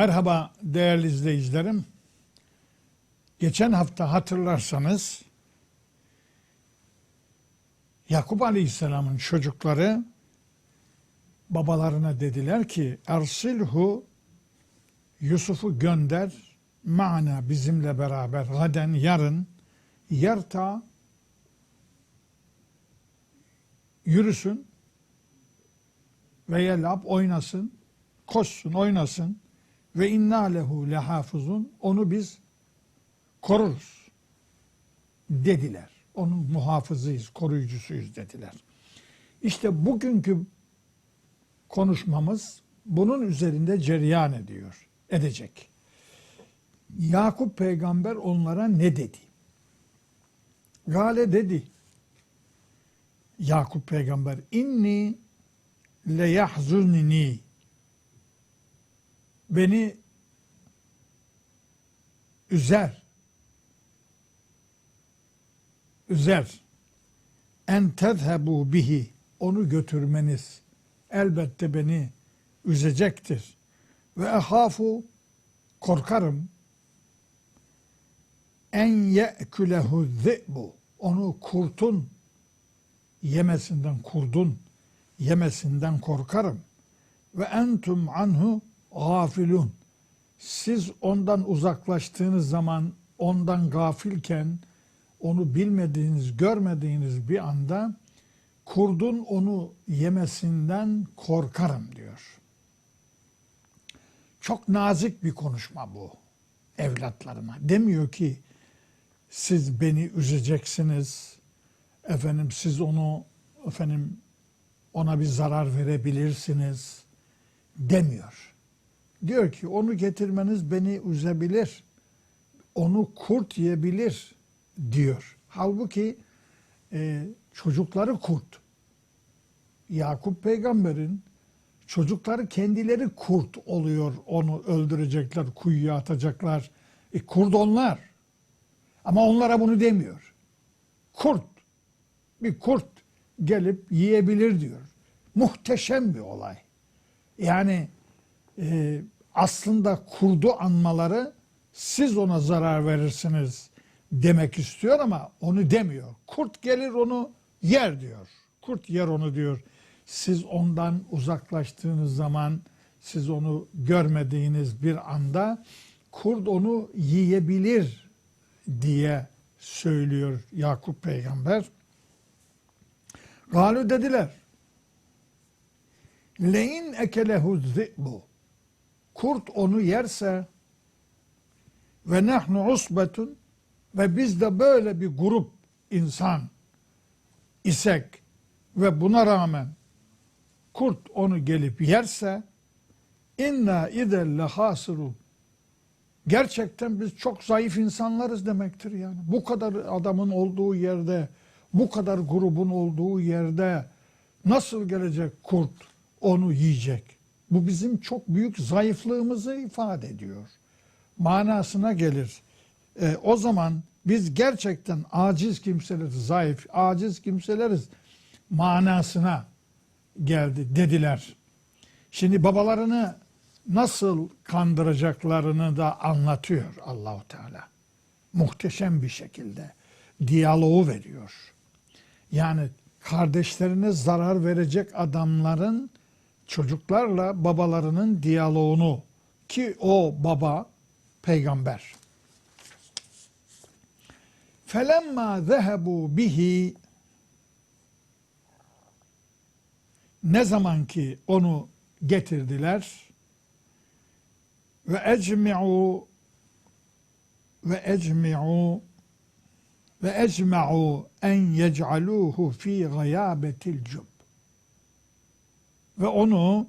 Merhaba değerli izleyicilerim. Geçen hafta hatırlarsanız Yakup Aleyhisselam'ın çocukları babalarına dediler ki Ersilhu Yusuf'u gönder mana bizimle beraber gaden yarın yerta yürüsün ve yelab oynasın koşsun oynasın ve inna lehu lehafuzun onu biz koruruz dediler. Onun muhafızıyız, koruyucusuyuz dediler. İşte bugünkü konuşmamız bunun üzerinde cereyan ediyor, edecek. Yakup peygamber onlara ne dedi? Gale dedi. Yakup peygamber inni le yahzunni beni üzer. Üzer. En tezhebu bihi onu götürmeniz elbette beni üzecektir. Ve ehafu korkarım. En ye'kulehu zi'bu onu kurtun. Yemesinden kurdun yemesinden korkarım. Ve entum anhu gafilun. Siz ondan uzaklaştığınız zaman ondan gafilken onu bilmediğiniz, görmediğiniz bir anda kurdun onu yemesinden korkarım diyor. Çok nazik bir konuşma bu evlatlarına. Demiyor ki siz beni üzeceksiniz. Efendim siz onu efendim ona bir zarar verebilirsiniz demiyor. Diyor ki onu getirmeniz beni üzebilir. Onu kurt yiyebilir diyor. Halbuki e, çocukları kurt. Yakup peygamberin çocukları kendileri kurt oluyor. Onu öldürecekler, kuyuya atacaklar. E, kurt onlar. Ama onlara bunu demiyor. Kurt. Bir kurt gelip yiyebilir diyor. Muhteşem bir olay. Yani e, aslında kurdu anmaları siz ona zarar verirsiniz demek istiyor ama onu demiyor. Kurt gelir onu yer diyor. Kurt yer onu diyor. Siz ondan uzaklaştığınız zaman siz onu görmediğiniz bir anda kurt onu yiyebilir diye söylüyor Yakup peygamber. Galu dediler. Lein ekelehu zi'bu. Kurt onu yerse ve nahnu usbetun ve biz de böyle bir grup insan isek ve buna rağmen kurt onu gelip yerse inna idelle hasirun gerçekten biz çok zayıf insanlarız demektir yani. Bu kadar adamın olduğu yerde, bu kadar grubun olduğu yerde nasıl gelecek kurt onu yiyecek? Bu bizim çok büyük zayıflığımızı ifade ediyor. Manasına gelir. E, o zaman biz gerçekten aciz kimseleriz, zayıf, aciz kimseleriz manasına geldi dediler. Şimdi babalarını nasıl kandıracaklarını da anlatıyor Allahu Teala. Muhteşem bir şekilde diyaloğu veriyor. Yani kardeşlerine zarar verecek adamların çocuklarla babalarının diyaloğunu ki o baba peygamber. Felemma zehebu bihi ne zaman ki onu getirdiler ve ecmi'u ve ecmi'u ve ecma'u en yec'aluhu fi gayabetil cub ve onu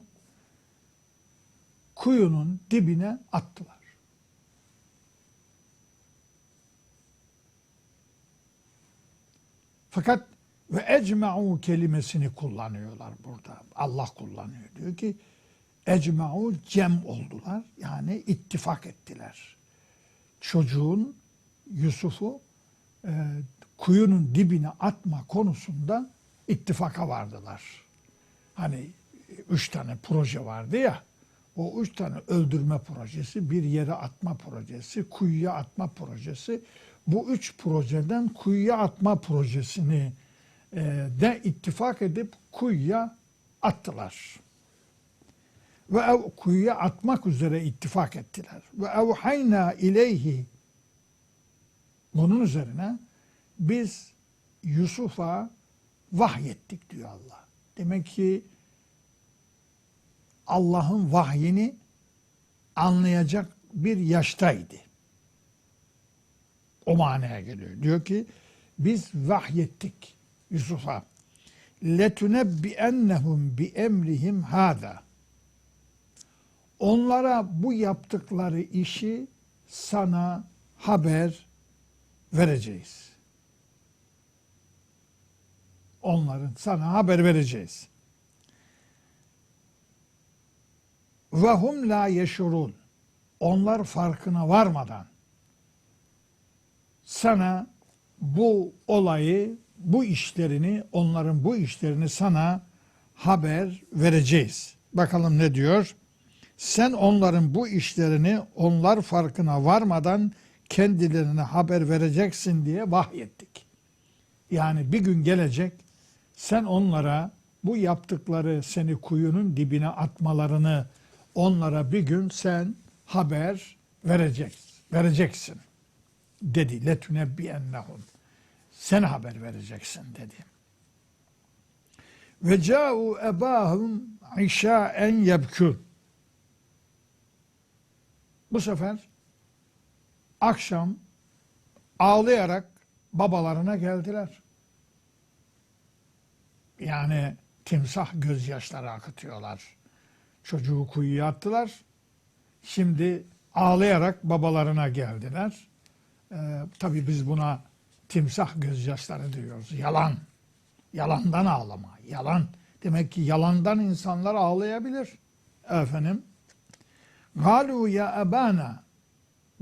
kuyunun dibine attılar. Fakat ve ecma'u kelimesini kullanıyorlar burada. Allah kullanıyor. Diyor ki ecma'u cem oldular. Yani ittifak ettiler. Çocuğun Yusuf'u e, kuyunun dibine atma konusunda ittifaka vardılar. Hani üç tane proje vardı ya. O üç tane öldürme projesi, bir yere atma projesi, kuyuya atma projesi. Bu üç projeden kuyuya atma projesini e, de ittifak edip kuyuya attılar. Ve ev, kuyuya atmak üzere ittifak ettiler. Ve evhayna ileyhi bunun üzerine biz Yusuf'a vahyettik diyor Allah. Demek ki Allah'ın vahyini anlayacak bir yaştaydı. O manaya geliyor. Diyor ki biz vahyettik Yusuf'a. لَتُنَبِّئَنَّهُمْ بِاَمْرِهِمْ هَذَا Onlara bu yaptıkları işi sana haber vereceğiz. Onların sana haber vereceğiz. Ve hum la yeşurun. Onlar farkına varmadan sana bu olayı, bu işlerini, onların bu işlerini sana haber vereceğiz. Bakalım ne diyor? Sen onların bu işlerini onlar farkına varmadan kendilerine haber vereceksin diye vahyettik. Yani bir gün gelecek sen onlara bu yaptıkları seni kuyunun dibine atmalarını onlara bir gün sen haber vereceksin. Vereceksin dedi. Letunebbiyennehum. Sen haber vereceksin dedi. Ve ca'u ebahum işâen yebkûn. Bu sefer akşam ağlayarak babalarına geldiler. Yani timsah gözyaşları akıtıyorlar. Çocuğu kuyuya attılar. Şimdi ağlayarak babalarına geldiler. Ee, tabii biz buna timsah gözyaşları diyoruz. Yalan. Yalandan ağlama. Yalan. Demek ki yalandan insanlar ağlayabilir. Efendim. Galu ya ebana.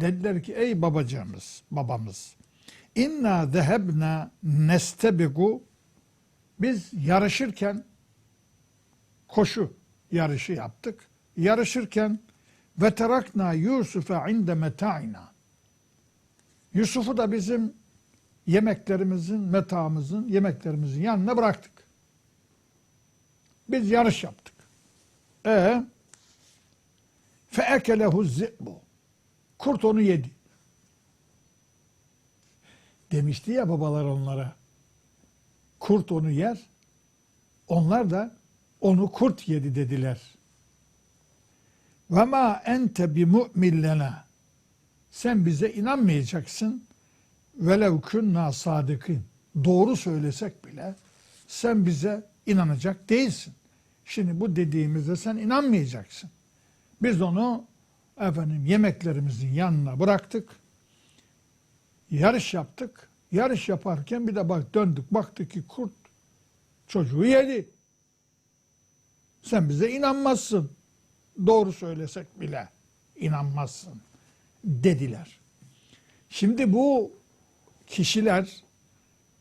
Dediler ki ey babacığımız, babamız. İnna zehebna nestebigu. Biz yarışırken koşu yarışı yaptık. Yarışırken ve terakna Yusuf'a inde meta'ina. Yusuf'u da bizim yemeklerimizin, metaımızın, yemeklerimizin yanına bıraktık. Biz yarış yaptık. E fe ekelehu zi'bu. Kurt onu yedi. Demişti ya babalar onlara. Kurt onu yer. Onlar da onu kurt yedi dediler. Ve ma ente bi mu'millena. Sen bize inanmayacaksın. Velev künna sadıkın. Doğru söylesek bile sen bize inanacak değilsin. Şimdi bu dediğimizde sen inanmayacaksın. Biz onu efendim yemeklerimizin yanına bıraktık. Yarış yaptık. Yarış yaparken bir de bak döndük baktık ki kurt çocuğu yedi. Sen bize inanmazsın. Doğru söylesek bile inanmazsın dediler. Şimdi bu kişiler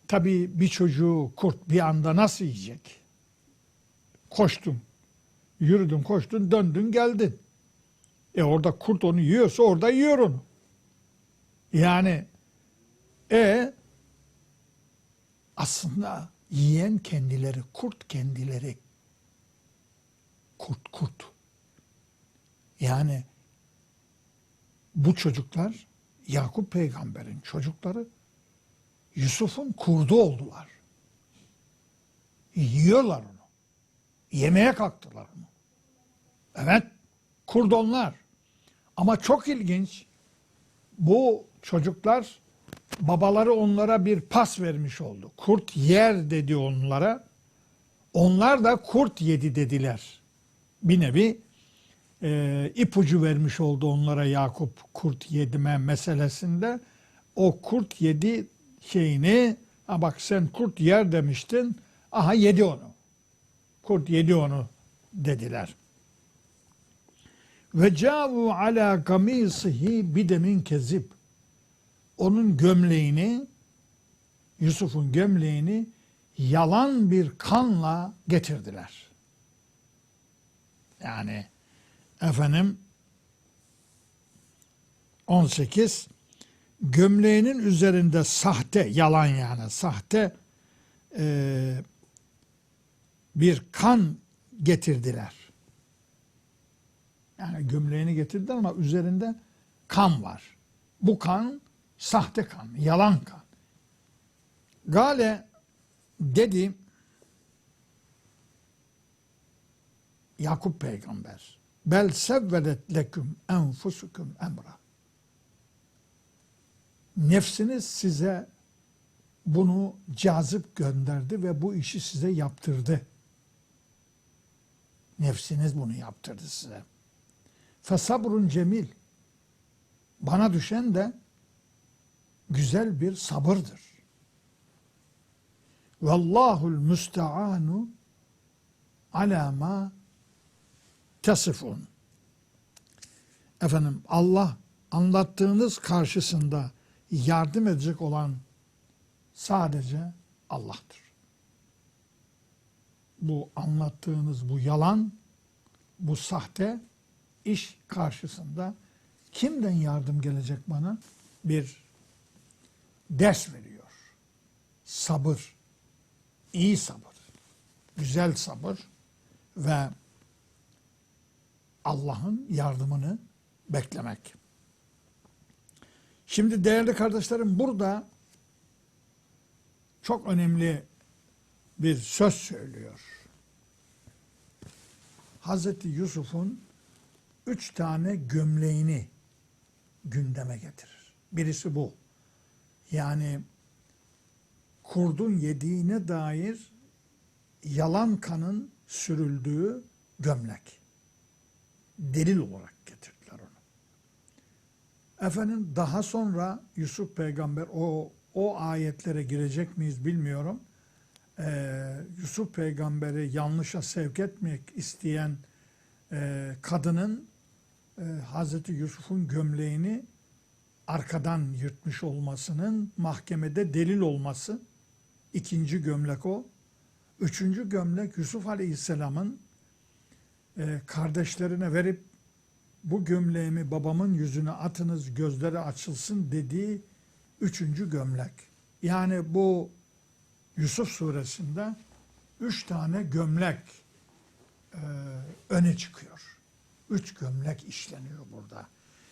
tabii bir çocuğu kurt bir anda nasıl yiyecek? Koştun, yürüdün, koştun, döndün, geldin. E orada kurt onu yiyorsa orada yiyor onu. Yani e aslında yiyen kendileri, kurt kendileri. Kurt kurt. Yani bu çocuklar Yakup peygamberin çocukları Yusuf'un kurdu oldular. Yiyorlar onu. Yemeye kalktılar onu. Evet, kurdonlar. Ama çok ilginç, bu çocuklar babaları onlara bir pas vermiş oldu. Kurt yer dedi onlara. Onlar da kurt yedi dediler. Bir nevi e, ipucu vermiş oldu onlara Yakup kurt yedime meselesinde. O kurt yedi şeyini, ha bak sen kurt yer demiştin, aha yedi onu. Kurt yedi onu dediler. Ve cavu ala kamisihi bidemin kezib. Onun gömleğini, Yusuf'un gömleğini yalan bir kanla getirdiler. Yani efendim 18 gömleğinin üzerinde sahte yalan yani sahte e, bir kan getirdiler. Yani gömleğini getirdiler ama üzerinde kan var. Bu kan sahte kan, yalan kan. Gale dedi Yakup peygamber bel sevvelet leküm enfusukum emra nefsiniz size bunu cazip gönderdi ve bu işi size yaptırdı. Nefsiniz bunu yaptırdı size. Fesabrun cemil. Bana düşen de güzel bir sabırdır. Vallahul müsteanu ala ma tasifun. Efendim Allah anlattığınız karşısında yardım edecek olan sadece Allah'tır. Bu anlattığınız bu yalan, bu sahte iş karşısında kimden yardım gelecek bana? Bir ders veriyor. Sabır, iyi sabır, güzel sabır ve Allah'ın yardımını beklemek. Şimdi değerli kardeşlerim burada çok önemli bir söz söylüyor. Hazreti Yusuf'un üç tane gömleğini gündeme getirir. Birisi bu. Yani kurdun yediğine dair yalan kanın sürüldüğü gömlek. Delil olarak getirdiler onu. Efendim daha sonra Yusuf peygamber o o ayetlere girecek miyiz bilmiyorum. Ee, Yusuf peygamberi yanlışa sevk etmek isteyen e, kadının e, Hazreti Yusuf'un gömleğini arkadan yırtmış olmasının mahkemede delil olması. ikinci gömlek o. Üçüncü gömlek Yusuf Aleyhisselam'ın kardeşlerine verip bu gömleğimi babamın yüzüne atınız gözleri açılsın dediği üçüncü gömlek. Yani bu Yusuf suresinde üç tane gömlek e, öne çıkıyor. Üç gömlek işleniyor burada.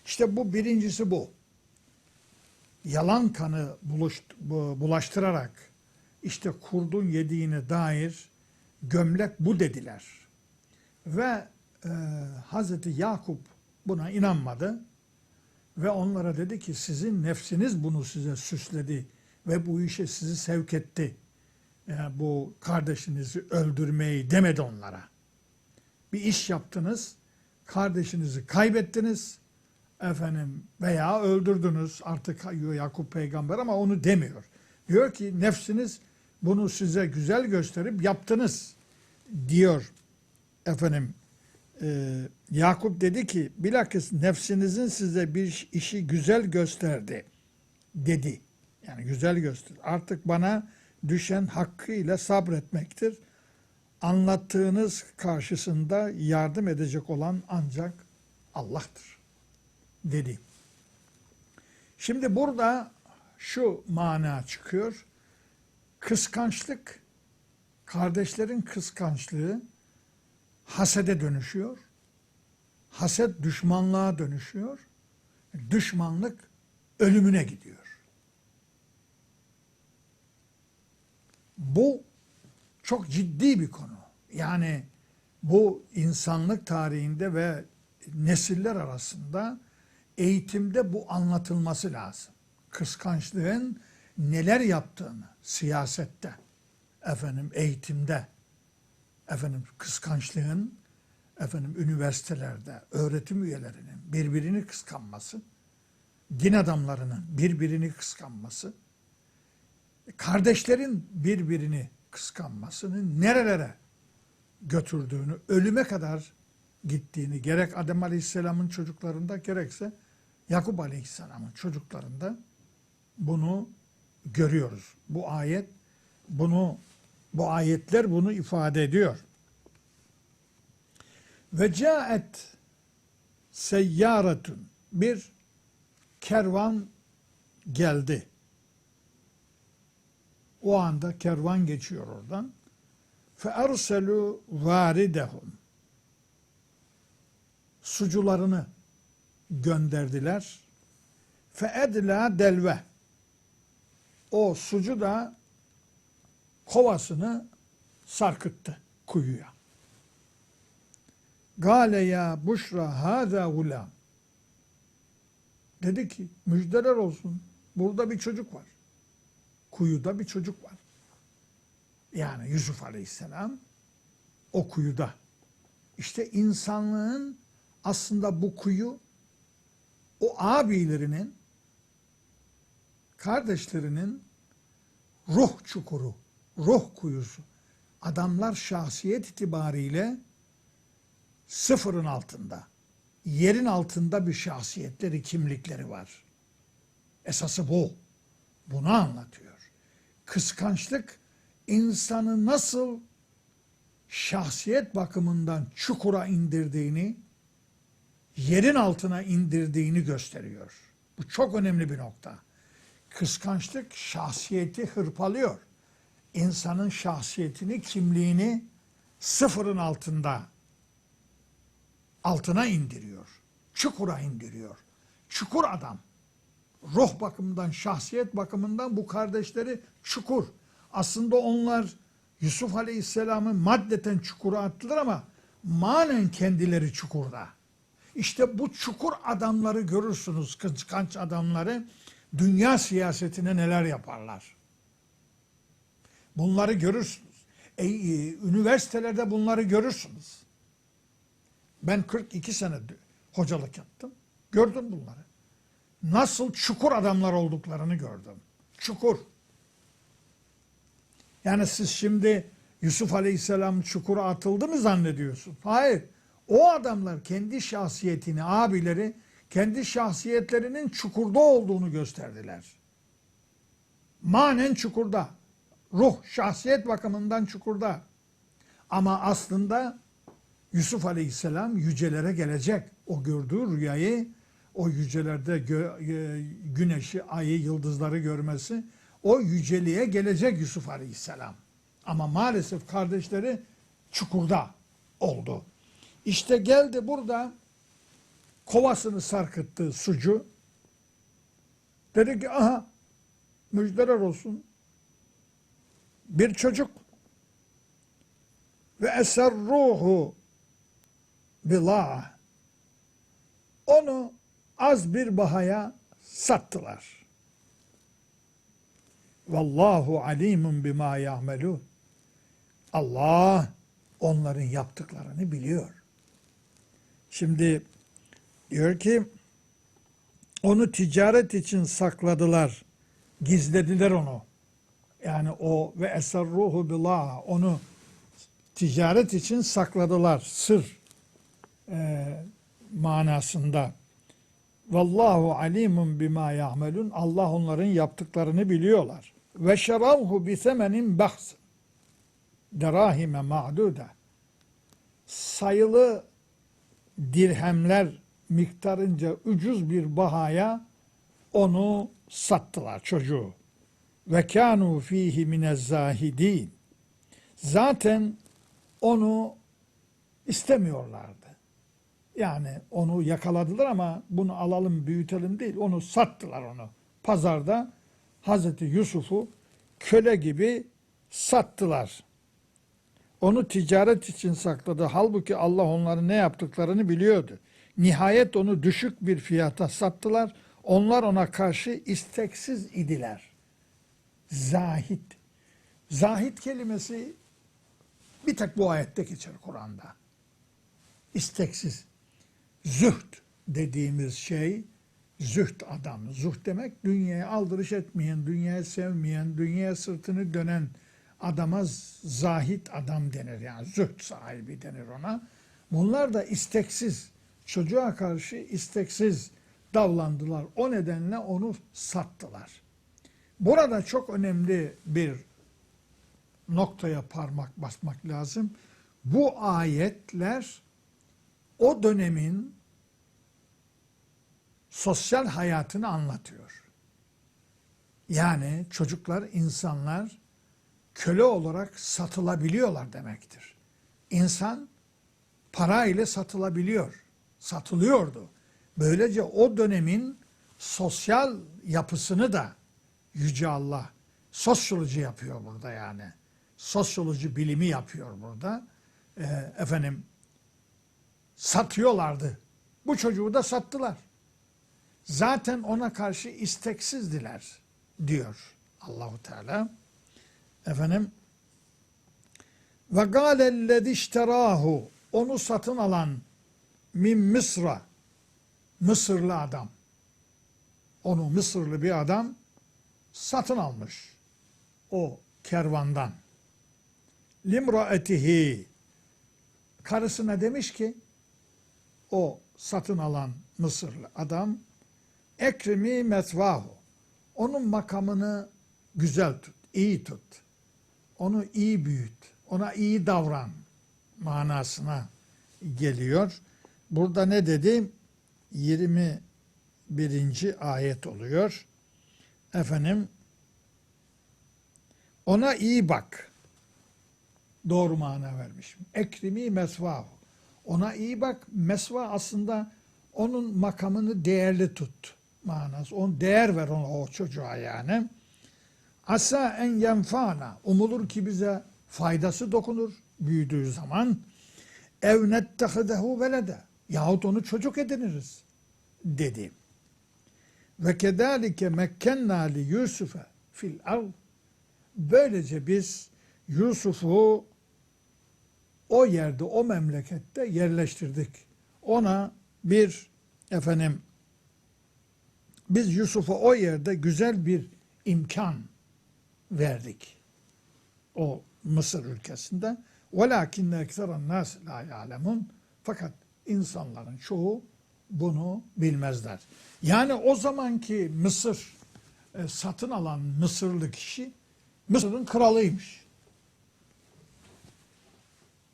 İşte bu birincisi bu. Yalan kanı buluş, bu, bulaştırarak işte kurdun yediğine dair gömlek bu dediler. Ve e, Hazreti Yakup buna inanmadı ve onlara dedi ki sizin nefsiniz bunu size süsledi ve bu işe sizi sevk etti. Yani bu kardeşinizi öldürmeyi demedi onlara. Bir iş yaptınız, kardeşinizi kaybettiniz, efendim veya öldürdünüz artık Yakup peygamber ama onu demiyor. Diyor ki nefsiniz bunu size güzel gösterip yaptınız diyor efendim e, Yakup dedi ki bilakis nefsinizin size bir işi güzel gösterdi dedi. Yani güzel gösterdi. Artık bana düşen hakkıyla sabretmektir. Anlattığınız karşısında yardım edecek olan ancak Allah'tır dedi. Şimdi burada şu mana çıkıyor. Kıskançlık, kardeşlerin kıskançlığı hasede dönüşüyor. Haset düşmanlığa dönüşüyor. Düşmanlık ölümüne gidiyor. Bu çok ciddi bir konu. Yani bu insanlık tarihinde ve nesiller arasında eğitimde bu anlatılması lazım. Kıskançlığın neler yaptığını siyasette, efendim eğitimde, efendim kıskançlığın efendim üniversitelerde öğretim üyelerinin birbirini kıskanması, din adamlarının birbirini kıskanması, kardeşlerin birbirini kıskanmasının nerelere götürdüğünü, ölüme kadar gittiğini gerek Adem Aleyhisselam'ın çocuklarında gerekse Yakup Aleyhisselam'ın çocuklarında bunu görüyoruz. Bu ayet bunu bu ayetler bunu ifade ediyor. Ve caet seyyaretun bir kervan geldi. O anda kervan geçiyor oradan. Fe erselu varidehum. Sucularını gönderdiler. Fe edla delve. O sucu da kovasını sarkıttı kuyuya. Gale ya buşra hâzâ gulam. Dedi ki müjdeler olsun. Burada bir çocuk var. Kuyuda bir çocuk var. Yani Yusuf Aleyhisselam o kuyuda. İşte insanlığın aslında bu kuyu o abilerinin kardeşlerinin ruh çukuru, ruh kuyusu. Adamlar şahsiyet itibariyle sıfırın altında. Yerin altında bir şahsiyetleri, kimlikleri var. Esası bu. Bunu anlatıyor. Kıskançlık insanı nasıl şahsiyet bakımından çukura indirdiğini, yerin altına indirdiğini gösteriyor. Bu çok önemli bir nokta. Kıskançlık şahsiyeti hırpalıyor. İnsanın şahsiyetini, kimliğini sıfırın altında altına indiriyor. Çukura indiriyor. Çukur adam. Ruh bakımından, şahsiyet bakımından bu kardeşleri çukur. Aslında onlar Yusuf Aleyhisselam'ı maddeten çukura attılar ama manen kendileri çukurda. İşte bu çukur adamları görürsünüz, kıskanç adamları dünya siyasetine neler yaparlar. Bunları görürsünüz. E, e, üniversitelerde bunları görürsünüz. Ben 42 sene hocalık yaptım. Gördüm bunları. Nasıl çukur adamlar olduklarını gördüm. Çukur. Yani siz şimdi Yusuf Aleyhisselam çukura atıldı mı zannediyorsun? Hayır. O adamlar kendi şahsiyetini, abileri kendi şahsiyetlerinin çukurda olduğunu gösterdiler. Manen çukurda. Ruh, şahsiyet bakımından çukurda. Ama aslında Yusuf Aleyhisselam yücelere gelecek. O gördüğü rüyayı, o yücelerde gö, e, güneşi, ayı, yıldızları görmesi, o yüceliğe gelecek Yusuf Aleyhisselam. Ama maalesef kardeşleri çukurda oldu. İşte geldi burada kovasını sarkıttı sucu. Dedi ki aha müjdeler olsun. Bir çocuk ve eser ruhu bila onu az bir bahaya sattılar. Vallahu alimun bima ya'melun. Allah onların yaptıklarını biliyor. Şimdi diyor ki onu ticaret için sakladılar. Gizlediler onu. Yani o ve esarruhu billah onu ticaret için sakladılar. Sır e, manasında. Vallahu alimun bima ya'melun. Allah onların yaptıklarını biliyorlar. Ve şeravhu bi semenin bahs. Derahime ma'duda. Sayılı dirhemler miktarınca ucuz bir bahaya onu sattılar çocuğu. Ve kanu fihi minez zahidin. Zaten onu istemiyorlardı. Yani onu yakaladılar ama bunu alalım büyütelim değil. Onu sattılar onu. Pazarda Hazreti Yusuf'u köle gibi sattılar. Onu ticaret için sakladı. Halbuki Allah onların ne yaptıklarını biliyordu. Nihayet onu düşük bir fiyata sattılar. Onlar ona karşı isteksiz idiler. Zahit. Zahit kelimesi bir tek bu ayette geçer Kur'an'da. İsteksiz. Zühd dediğimiz şey, zühd adam. Zühd demek dünyaya aldırış etmeyen, dünyayı sevmeyen, dünyaya sırtını dönen adama zahit adam denir. Yani zühd sahibi denir ona. Bunlar da isteksiz, çocuğa karşı isteksiz davrandılar. O nedenle onu sattılar. Burada çok önemli bir noktaya parmak basmak lazım. Bu ayetler o dönemin sosyal hayatını anlatıyor. Yani çocuklar, insanlar köle olarak satılabiliyorlar demektir. İnsan para ile satılabiliyor, satılıyordu. Böylece o dönemin sosyal yapısını da Yüce Allah sosyoloji yapıyor burada yani. Sosyoloji bilimi yapıyor burada. Ee, efendim satıyorlardı. Bu çocuğu da sattılar. Zaten ona karşı isteksizdiler diyor Allahu Teala. Efendim ve gâlellezî onu satın alan min Mısra Mısırlı adam. Onu Mısırlı bir adam satın almış o kervandan. Limraetihi karısına demiş ki o satın alan Mısırlı adam ekrimi metvahu onun makamını güzel tut, iyi tut. Onu iyi büyüt, ona iyi davran manasına geliyor. Burada ne dedi? 21. ayet oluyor. Efendim ona iyi bak. Doğru mana vermiş. Ekrimi mesvahu. Ona iyi bak. Mesva aslında onun makamını değerli tut manası. On değer ver ona o çocuğa yani. Asa en yenfana. Umulur ki bize faydası dokunur büyüdüğü zaman. Ev nettehidehu velede. Yahut onu çocuk ediniriz dedi. Ve kedalike mekkenna li Yusuf'e fil ard. Böylece biz Yusuf'u o yerde, o memlekette yerleştirdik. Ona bir efendim biz Yusuf'a o yerde güzel bir imkan verdik. O Mısır ülkesinde. وَلَاكِنَّ اَكْثَرَ النَّاسِ لَا يَعْلَمُونَ Fakat insanların çoğu bunu bilmezler. Yani o zamanki Mısır e, satın alan Mısırlı kişi Mısır'ın kralıymış.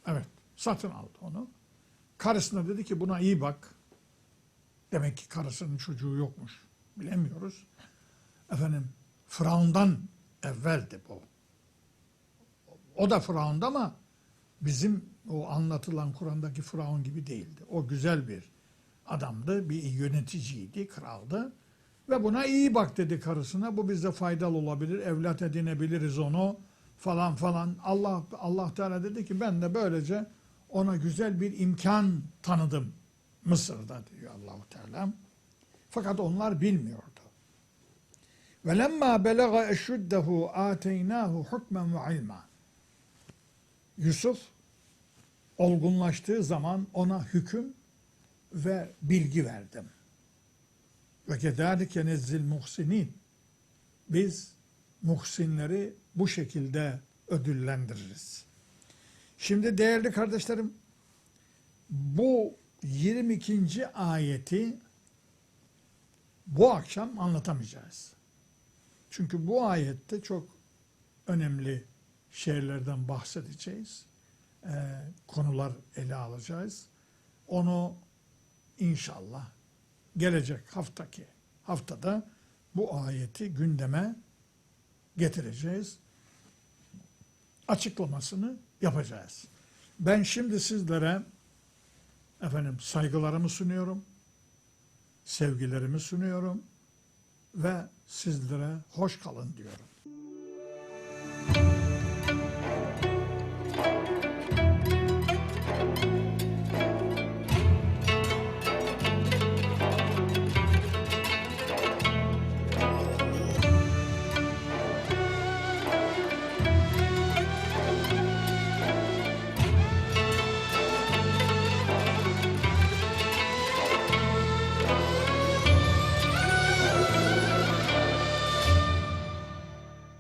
Evet, satın aldı onu. Karısına dedi ki buna iyi bak. Demek ki karısının çocuğu yokmuş. Bilemiyoruz. Efendim, Firavun'dan evveldi bu. O da Firavun'da ama bizim o anlatılan Kur'an'daki Firavun gibi değildi. O güzel bir adamdı, bir yöneticiydi, kraldı. Ve buna iyi bak dedi karısına. Bu bize faydalı olabilir, evlat edinebiliriz onu falan falan. Allah Allah Teala dedi ki ben de böylece ona güzel bir imkan tanıdım Mısır'da diyor Allahu Teala. Fakat onlar bilmiyordu. Ve lemma belaga eşuddehu ateynahu hukmen ve ilma. Yusuf olgunlaştığı zaman ona hüküm ve bilgi verdim. Ve kedalike nezzil muhsinin. Biz muhsinleri bu şekilde ödüllendiririz. Şimdi değerli kardeşlerim bu 22. ayeti bu akşam anlatamayacağız. Çünkü bu ayette çok önemli şeylerden bahsedeceğiz. Ee, konular ele alacağız. Onu inşallah gelecek haftaki haftada bu ayeti gündeme getireceğiz. Açıklamasını yapacağız. Ben şimdi sizlere efendim saygılarımı sunuyorum. Sevgilerimi sunuyorum ve sizlere hoş kalın diyorum.